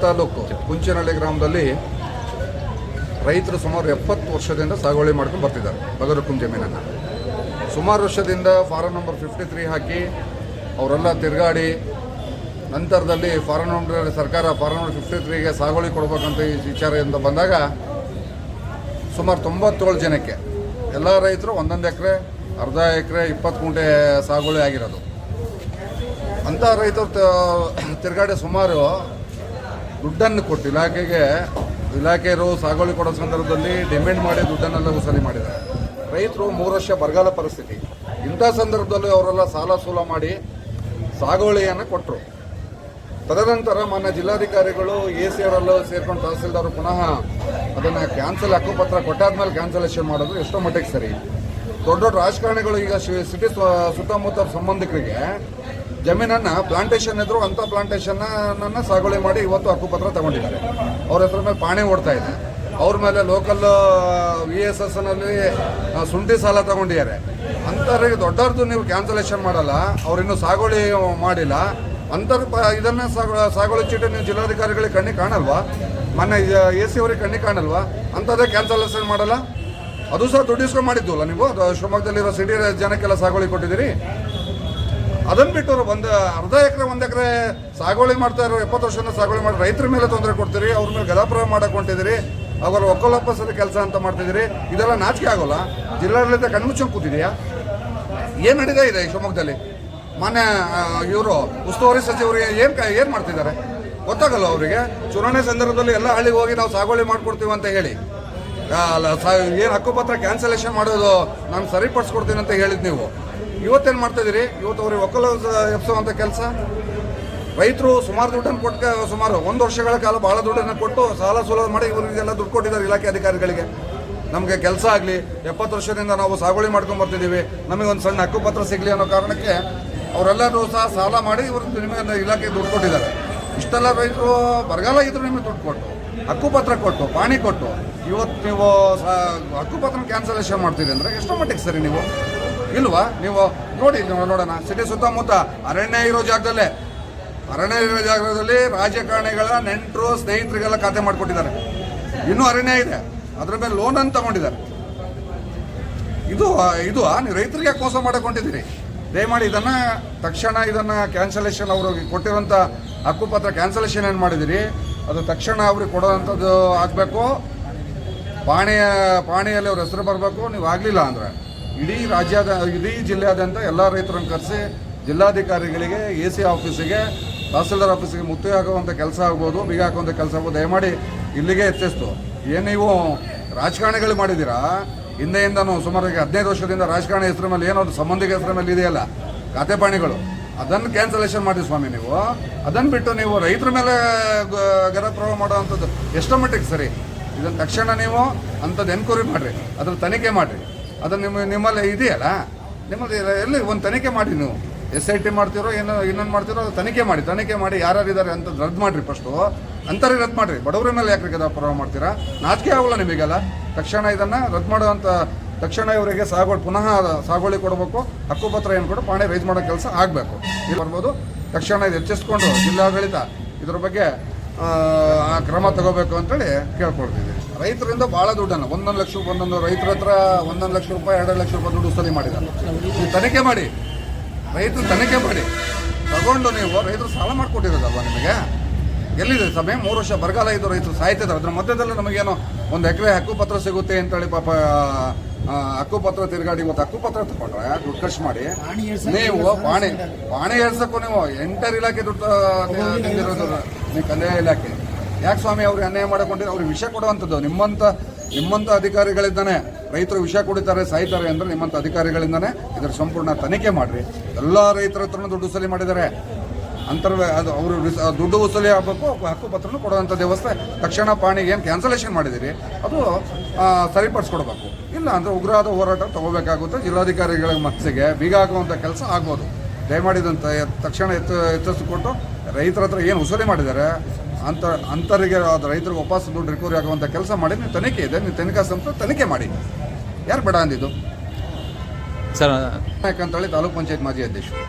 ತಾಲೂಕು ಕುಂಚನಹಳ್ಳಿ ಗ್ರಾಮದಲ್ಲಿ ರೈತರು ಸುಮಾರು ಎಪ್ಪತ್ತು ವರ್ಷದಿಂದ ಸಾಗುವಳಿ ಮಾಡ್ಕೊಂಡು ಬರ್ತಿದ್ದಾರೆ ಬಗರುಕುಂ ಜಮೀನನ್ನು ಸುಮಾರು ವರ್ಷದಿಂದ ಫಾರಂ ನಂಬರ್ ಫಿಫ್ಟಿ ತ್ರೀ ಹಾಕಿ ಅವರೆಲ್ಲ ತಿರುಗಾಡಿ ನಂತರದಲ್ಲಿ ಫಾರಂ ನಂಬರ್ ಸರ್ಕಾರ ಫಾರಂ ನಂಬರ್ ಫಿಫ್ಟಿ ತ್ರೀಗೆ ಸಾಗುವಳಿ ಕೊಡಬೇಕಂತ ಈ ವಿಚಾರದಿಂದ ಬಂದಾಗ ಸುಮಾರು ತೊಂಬತ್ತೇಳು ಜನಕ್ಕೆ ಎಲ್ಲ ರೈತರು ಒಂದೊಂದು ಎಕರೆ, ಅರ್ಧ ಎಕರೆ, ಇಪ್ಪತ್ತು ಗುಂಟೆ ಸಾಗುವಳಿ ಆಗಿರೋದು. ಅಂಥ ರೈತರು ತಿರುಗಾಡಿ ಸುಮಾರು ದುಡ್ಡನ್ನು ಕೊಟ್ಟು ಇಲಾಖೆಗೆ ಇಲಾಖೆಯರು ಸಾಗುವಳಿ ಕೊಡೋ ಸಂದರ್ಭದಲ್ಲಿ ಡಿಮ್ಯಾಂಡ್ ಮಾಡಿ ದುಡ್ಡನ್ನೆಲ್ಲ ವಸೂಲಿ ಮಾಡಿದ್ದಾರೆ. ರೈತರು ಮೂರು ವರ್ಷ ಬರಗಾಲ ಪರಿಸ್ಥಿತಿ. ಇಂಥ ಸಂದರ್ಭದಲ್ಲಿ ಅವರೆಲ್ಲ ಸಾಲ ಸೂಲ ಮಾಡಿ ಸಾಗುವಳಿಯನ್ನು ಕೊಟ್ಟರು ತದನಂತರ ಮಾನ್ಯ ಜಿಲ್ಲಾಧಿಕಾರಿಗಳು ಎ ಸಿ ಅವರೆಲ್ಲ ಸೇರ್ಕೊಂಡು ತಹಸೀಲ್ದಾರ್ ಪುನಃ ಅದನ್ನು ಕ್ಯಾನ್ಸಲ್ ಹಕ್ಕುಪತ್ರ ಕೊಟ್ಟಾದ್ಮೇಲೆ ಕ್ಯಾನ್ಸಲೇಷನ್ ಮಾಡೋದು ಎಷ್ಟೋ ಮಟ್ಟಿಗೆ ಸರಿ. ದೊಡ್ಡ ದೊಡ್ಡ ರಾಜಕಾರಣಿಗಳು ಈಗ ಸಿಟಿ ಸುತ್ತಮುತ್ತ ಸಂಬಂಧಿಕರಿಗೆ ಜಮೀನನ್ನು ಪ್ಲಾಂಟೇಶನ್ ಇದ್ರು ಅಂಥ ಪ್ಲಾಂಟೇಶನ್ನ ಸಾಗುವಳಿ ಮಾಡಿ ಇವತ್ತು ಹಕ್ಕುಪತ್ರ ತಗೊಂಡಿದ್ದಾರೆ. ಅವ್ರ ಹೆಸರ ಮೇಲೆ ಪಾಣಿ ಓಡ್ತಾ ಇದೆ. ಅವ್ರ ಮೇಲೆ ಲೋಕಲ್ ವಿ ಎಸ್ ಎಸ್ನಲ್ಲಿ ಸುಂಠಿ ಸಾಲ ತಗೊಂಡಿದ್ದಾರೆ. ಅಂಥವ್ರಿಗೆ ದೊಡ್ಡವ್ರದ್ದು ನೀವು ಕ್ಯಾನ್ಸಲೇಷನ್ ಮಾಡಲ್ಲ ಅವ್ರಿನ್ನೂ ಸಾಗುವಳಿ ಮಾಡಿಲ್ಲ. ಅಂಥವ್ರ ಇದನ್ನ ಸಾಗು- ಸಾಗುವಳಿ ಚೀಟಿ ನೀವು ಜಿಲ್ಲಾಧಿಕಾರಿಗಳಿಗೆ ಕಣ್ಣಿಗೆ ಕಾಣಲ್ವಾ? ಮೊನ್ನೆ ಎ ಸಿ ಅವ್ರಿಗೆ ಕಣ್ಣಿಗೆ ಕಾಣಲ್ವಾ? ಅಂಥದ್ದೇ ಕ್ಯಾನ್ಸಲೇಷನ್ ಮಾಡಲ್ಲ? ಅದು ಸಹ ದುಡ್ಡು ಇಸ್ಕೊಂಡು ಮಾಡಿದ್ದು ಅಲ್ಲ ನೀವು? ಅದು ಶಿವಮೊಗ್ಗದಲ್ಲಿರೋ ಸಿಟಿ ಜನಕ್ಕೆಲ್ಲ ಸಾಗುವಳಿ ಕೊಟ್ಟಿದ್ದೀರಿ? ಅದನ್ನ ಬಿಟ್ಟು ಅವರು ಒಂದು ಅರ್ಧ ಎಕರೆ, ಒಂದು ಎಕರೆ ಸಾಗುವಳಿ ಮಾಡ್ತಾ ಇರೋ ಎಪ್ಪತ್ತು ವರ್ಷದಿಂದ ಸಾಗುವಳಿ ಮಾಡಿ ರೈತರ ಮೇಲೆ ತೊಂದರೆ ಕೊಡ್ತೀರಿ, ಅವ್ರ ಮೇಲೆ ಗದಾಪ್ರಹ ಮಾಡಕ್ಕೆ ಹೊಂಟಿದ್ದೀರಿ ಸರಿ ಕೆಲಸ ಅಂತ ಮಾಡ್ತಿದ್ದೀರಿ, ಇದೆಲ್ಲ ನಾಚಿಕೆ ಆಗೋಲ್ಲ. ಜಿಲ್ಲಾಡಳಿತ ಕಣ್ಮುಚ್ಚಂಗ್ ಕೂತಿದೆಯಾ? ಏನು ನಡೀತಾ ಇದೆ ಈ ಶಿವಮೊಗ್ಗದಲ್ಲಿ? ಮಾನ್ಯ ಇವರು, ಉಸ್ತುವಾರಿ ಸಚಿವರು ಏನು ಏನು ಮಾಡ್ತಿದ್ದಾರೆ? ಗೊತ್ತಾಗಲ್ಲ ಅವರಿಗೆ. ಚುನಾವಣೆ ಸಂದರ್ಭದಲ್ಲಿ ಎಲ್ಲ ಹಳ್ಳಿಗೆ ಹೋಗಿ ನಾವು ಸಾಗುವಳಿ ಮಾಡಿಕೊಡ್ತೀವಿ ಅಂತ ಹೇಳಿ. ಏನು ಹಕ್ಕುಪತ್ರ ಕ್ಯಾನ್ಸಲೇಷನ್ ಮಾಡೋದು ನಾನು ಸರಿಪಡಿಸ್ಕೊಡ್ತೀನಿ ಅಂತ ಹೇಳಿದ್ ನೀವು. ಇವತ್ತೇನು ಮಾಡ್ತಾ ಇದ್ದೀರಿ ಇವತ್ತು ಅವ್ರಿಗೆ ಒಕ್ಕಲ ಎಪ್ಸುವಂಥ ಕೆಲಸ? ರೈತರು ಸುಮಾರು ದುಡ್ಡನ್ನು ಕೊಟ್ಟು ಸುಮಾರು ಒಂದು ವರ್ಷಗಳ ಕಾಲ ಭಾಳ ದುಡ್ಡನ್ನು ಕೊಟ್ಟು ಸಾಲ ಸೂಲ ಮಾಡಿ ಇವರಿಗೆಲ್ಲ ದುಡ್ಡು ಕೊಟ್ಟಿದ್ದಾರೆ ಇಲಾಖೆ ಅಧಿಕಾರಿಗಳಿಗೆ. ನಮಗೆ ಕೆಲಸ ಆಗಲಿ, ಎಪ್ಪತ್ತು ವರ್ಷದಿಂದ ನಾವು ಸಾಗುವಳಿ ಮಾಡ್ಕೊಂಡು ಬರ್ತಿದ್ದೀವಿ. ನಮಗೆ ಒಂದು ಸಣ್ಣ ಹಕ್ಕುಪತ್ರ ಸಿಗಲಿ ಅನ್ನೋ ಕಾರಣಕ್ಕೆ ಅವರೆಲ್ಲರೂ ಸಹ ಸಾಲ ಮಾಡಿ ಇವರು ನಿಮಗೆ ಇಲಾಖೆಗೆ ದುಡ್ಡು ಕೊಟ್ಟಿದ್ದಾರೆ. ಇಷ್ಟೆಲ್ಲ ರೈತರು, ಬರಗಾಲ ಇದ್ರು ನಿಮಗೆ ದುಡ್ಡು ಕೊಟ್ಟು. ಹಕ್ಕುಪತ್ರ ಕೊಟ್ಟು, ಪಾಣಿ ಕೊಟ್ಟು, ಇವತ್ತು ನೀವು ಹಕ್ಕುಪತ್ರ ಕ್ಯಾನ್ಸಲೇಷನ್ ಮಾಡ್ತೀರಿ ಅಂದರೆ ಎಷ್ಟೋ ಮಟ್ಟಿಗೆ ಸರಿ ನೀವು? ಇಲ್ವಾ? ನೀವು ನೋಡಿ, ನೀವು ನೋಡೋಣ. ಸಿಟಿ ಸುತ್ತಮುತ್ತ ಅರಣ್ಯ ಇರೋ ಜಾಗದಲ್ಲೇ, ಅರಣ್ಯ ಇರೋ ಜಾಗದಲ್ಲಿ ರಾಜಕಾರಣಿಗಳ ನೆಂಟರು, ಸ್ನೇಹಿತರಿಗೆಲ್ಲ ಖಾತೆ ಮಾಡಿಕೊಟ್ಟಿದ್ದಾರೆ. ಇನ್ನೂ ಅರಣ್ಯ ಇದೆ. ಅದ್ರ ಮೇಲೆ ಲೋನ್ ಅಂತ ತಗೊಂಡಿದ್ದಾರೆ. ಇದು ಇದು ನೀವು ರೈತರಿಗೆ ಮೋಸ ಮಾಡಿಕೊಂಡಿದ್ದೀರಿ. ದಯಮಾಡಿ ಇದನ್ನ, ತಕ್ಷಣ ಇದನ್ನ ಕ್ಯಾನ್ಸಲೇಷನ್ ಅವರು ಕೊಟ್ಟಿರೋಂಥ ಹಕ್ಕುಪತ್ರ ಕ್ಯಾನ್ಸಲೇಷನ್ ಏನು ಮಾಡಿದಿರಿ ಅದು ತಕ್ಷಣ ಅವ್ರಿಗೆ ಕೊಡೋವಂಥದ್ದು ಆಗಬೇಕು. ಪಾಣಿಯ, ಪಾಣಿಯಲ್ಲಿ ಅವ್ರ ಹೆಸರು ಬರಬೇಕು. ನೀವು ಆಗಲಿಲ್ಲ ಅಂದ್ರೆ ಇಡೀ ರಾಜ್ಯದ, ಇಡೀ ಜಿಲ್ಲೆಯಾದ್ಯಂತ ಎಲ್ಲ ರೈತರನ್ನು ಕರೆಸಿ ಜಿಲ್ಲಾಧಿಕಾರಿಗಳಿಗೆ ಎ ಸಿ ಆಫೀಸಿಗೆ, ತಹಸೀಲ್ದಾರ್ ಆಫೀಸಿಗೆ ಮುತ್ತಿ ಹಾಕುವಂಥ ಕೆಲಸ ಆಗ್ಬೋದು, ಬೀಗ ಹಾಕುವಂಥ ಕೆಲಸ ಆಗ್ಬೋದು. ದಯಮಾಡಿ ಇಲ್ಲಿಗೆ ಎಚ್ಚೆಸ್ತು. ಏನು ನೀವು ರಾಜಕಾರಣಿಗಳು ಮಾಡಿದ್ದೀರಾ? ಹಿಂದೆಯಿಂದ ಸುಮಾರು ಈಗ ಹದಿನೈದು ವರ್ಷದಿಂದ ರಾಜಕಾರಣಿ ಹೆಸರು ಮೇಲೆ ಏನೋ ಸಂಬಂಧಿಕ ಹೆಸರ ಮೇಲೆ ಇದೆಯಲ್ಲ, ಖಾತೆ ಪಾಣಿಗಳು. ಅದನ್ನು ಕ್ಯಾನ್ಸಲೇಷನ್ ಮಾಡಿ ಸ್ವಾಮಿ ನೀವು. ಅದನ್ನು ಬಿಟ್ಟು ನೀವು ರೈತರ ಮೇಲೆ ಗರಪ್ರಭಾವ ಮಾಡುವಂಥದ್ದು ಎಷ್ಟೋ ಮಟ್ಟಿಗೆ ಸರಿ. ಇದನ್ನು ತಕ್ಷಣ ನೀವು ಅಂಥದ್ದು ಎನ್ಕ್ವೈರಿ ಮಾಡಿರಿ. ಅದ್ರ ತನಿಖೆ ಮಾಡಿರಿ. ಅದನ್ನು ನಿಮ್ಮ, ನಿಮ್ಮಲ್ಲಿ ಇದೆಯಲ್ಲ? ನಿಮ್ಮಲ್ಲಿ ಎಲ್ಲಿ ಒಂದು ತನಿಖೆ ಮಾಡಿ ನೀವು. ಎಸ್ ಐ ಟಿ ಮಾಡ್ತಿರೋ, ಏನೋ, ಇನ್ನೊಂದು ಮಾಡ್ತಿರೋ, ಅದು ತನಿಖೆ ಮಾಡಿ. ತನಿಖೆ ಮಾಡಿ ಯಾರ್ಯಾರಿದ್ದಾರೆ ಅಂತ ರದ್ದು ಮಾಡಿರಿ ಫಸ್ಟು ಅಂಥವ್ರಿಗೆ ರದ್ದು ಮಾಡಿರಿ. ಬಡವರ ಮೇಲೆ ಯಾಕೆ ಪ್ರಭಾವ ಮಾಡ್ತೀರಾ? ನಾಚಿಕೆ ಆಗೋಲ್ಲ ನಿಮಗೆಲ್ಲ. ತಕ್ಷಣ ಇದನ್ನು ರದ್ದು ಮಾಡುವಂಥ ತಕ್ಷಣ ಇವರಿಗೆ ಸಾಗುವಳಿ ಪುನಃ ಸಾಗುವಳಿ ಕೊಡಬೇಕು ಹಕ್ಕುಪತ್ರ ಏನು ಕೊಡು ಪಾಣಿ ರೈಸ್ ಮಾಡೋ ಕೆಲಸ ಆಗಬೇಕು. ಇದು ಬರ್ಬೋದು. ತಕ್ಷಣ ಇದು ಹೆಚ್ಚಿಸ್ಕೊಂಡು ಜಿಲ್ಲಾಡಳಿತ ಇದ್ರ ಬಗ್ಗೆ ಆ, ಕ್ರಮ ತಗೋಬೇಕು ಅಂತೇಳಿ ಕೇಳ್ಕೊಳ್ತಿದ್ದೀವಿ ರೈತರಿಂದ ಭಾಳ ದುಡ್ಡನ್ನು ಒಂದೊಂದು ಲಕ್ಷ ಒಂದೊಂದು ರೈತರ ಹತ್ರ ಒಂದೊಂದು ಲಕ್ಷ ರೂಪಾಯಿ ಎರಡು ಲಕ್ಷ ರೂಪಾಯಿ ದುಡ್ಡು ವಸೂಲಿ ಮಾಡಿದ್ದಾರೆ. ನೀವು ತನಿಖೆ ಮಾಡಿ. ರೈತರು ತನಿಖೆ ಮಾಡಿ. ತಗೊಂಡು ನೀವು ರೈತರು ಸಾಲ ಮಾಡಿಕೊಟ್ಟಿರೋದಲ್ವಾ ನಿಮಗೆ? ಎಲ್ಲಿದೆ ಸಮಯ ಮೂರು ವರ್ಷ ಬರಗಾಲ ಇದು ರೈತರು ಸಾಯ್ತಿದ್ದಾರೆ. ಅದ್ರ ಮಧ್ಯದಲ್ಲಿ ನಮಗೇನೋ ಒಂದು ಎಕರೆ ಹಕ್ಕುಪತ್ರ ಸಿಗುತ್ತೆ ಅಂತೇಳಿ ಪಾಪ ಹಕ್ಕುಪತ್ರ ತಿರುಗಾಡಿ ಇವತ್ತು ಹಕ್ಕುಪತ್ರ ತಗೊಂಡ್ರೆ ದುಡ್ಡು ಖರ್ಚು ಮಾಡಿ ನೀವು ಪಾಣಿ ಪಾಣಿ ಏರ್ಸಕ್ಕೂ ನೀವು ಎಂಟರ್ ಇಲಾಖೆ ದುಡ್ಡು ನೀವು ಕಂದಾಯ ಇಲಾಖೆ. ಯಾಕೆ ಸ್ವಾಮಿ ಅವ್ರು ಅನ್ಯಾಯ ಮಾಡಿಕೊಂಡಿದ್ರೆ ಅವ್ರಿಗೆ ವಿಷಯ ಕೊಡುವಂಥದ್ದು. ನಿಮ್ಮಂತ ನಿಮ್ಮಂಥ ಅಧಿಕಾರಿಗಳಿಂದಾನೆ ರೈತರು ವಿಷಯ ಕುಡಿತಾರೆ ಸಾಯ್ತಾರೆ ಅಂದ್ರೆ ನಿಮ್ಮಂತ ಅಧಿಕಾರಿಗಳಿಂದಾನೆ ಇದರ ಸಂಪೂರ್ಣ ತನಿಖೆ ಮಾಡ್ರಿ. ಎಲ್ಲ ರೈತರ ಹತ್ರನೂ ದುಡ್ಡು ವಸೂಲಿ ಮಾಡಿದ್ದಾರೆ. ಅಂತರ್ ಅದು ಅವರು ದುಡ್ಡು ವಸೂಲಿ ಆಗಬೇಕು ಹಕ್ಕುಪತ್ರನೂ ಕೊಡುವಂಥ ವ್ಯವಸ್ಥೆ. ತಕ್ಷಣ ಪಾಣಿಗೆ ಏನು ಕ್ಯಾನ್ಸಲೇಷನ್ ಮಾಡಿದಿರಿ ಅದು ಸರಿಪಡಿಸ್ಕೊಡ್ಬೇಕು. ಇಲ್ಲ ಅಂದರೆ ಉಗ್ರವಾದ ಹೋರಾಟ ತಗೋಬೇಕಾಗುತ್ತೆ. ಜಿಲ್ಲಾಧಿಕಾರಿಗಳ ಮನಸ್ಸಿಗೆ ಬೀಗ ಆಗುವಂಥ ಕೆಲಸ ಆಗ್ಬೋದು. ದಯಮಾಡಿದಂಥ ತಕ್ಷಣ ಎತ್ತ ಎಚ್ಚರಿಸಿಕೊಟ್ಟು ರೈತರ ಹತ್ರ ಏನು ವಸೂಲಿ ಮಾಡಿದ್ದಾರೆ ಅಂತ ಅಂತರಿಗೆ ಅದು ರೈತರಿಗೆ ವಾಪಸ್ ದುಡ್ಡು ರಿಕವರಿ ಆಗುವಂಥ ಕೆಲಸ ಮಾಡಿ ನೀವು ತನಿಖೆ ಇದೆ ನೀವು ತನಿಖಾ ಸಂಸ್ಥೆ ತನಿಖೆ ಮಾಡಿ. ಯಾರು ಬೇಡ ಅಂದಿದ್ದು? ಸರ್ ಯಾಕಂತೇಳಿ ತಾಲೂಕ್ ಪಂಚಾಯತ್ ಮಾಜಿ ಅಧ್ಯಕ್ಷರು.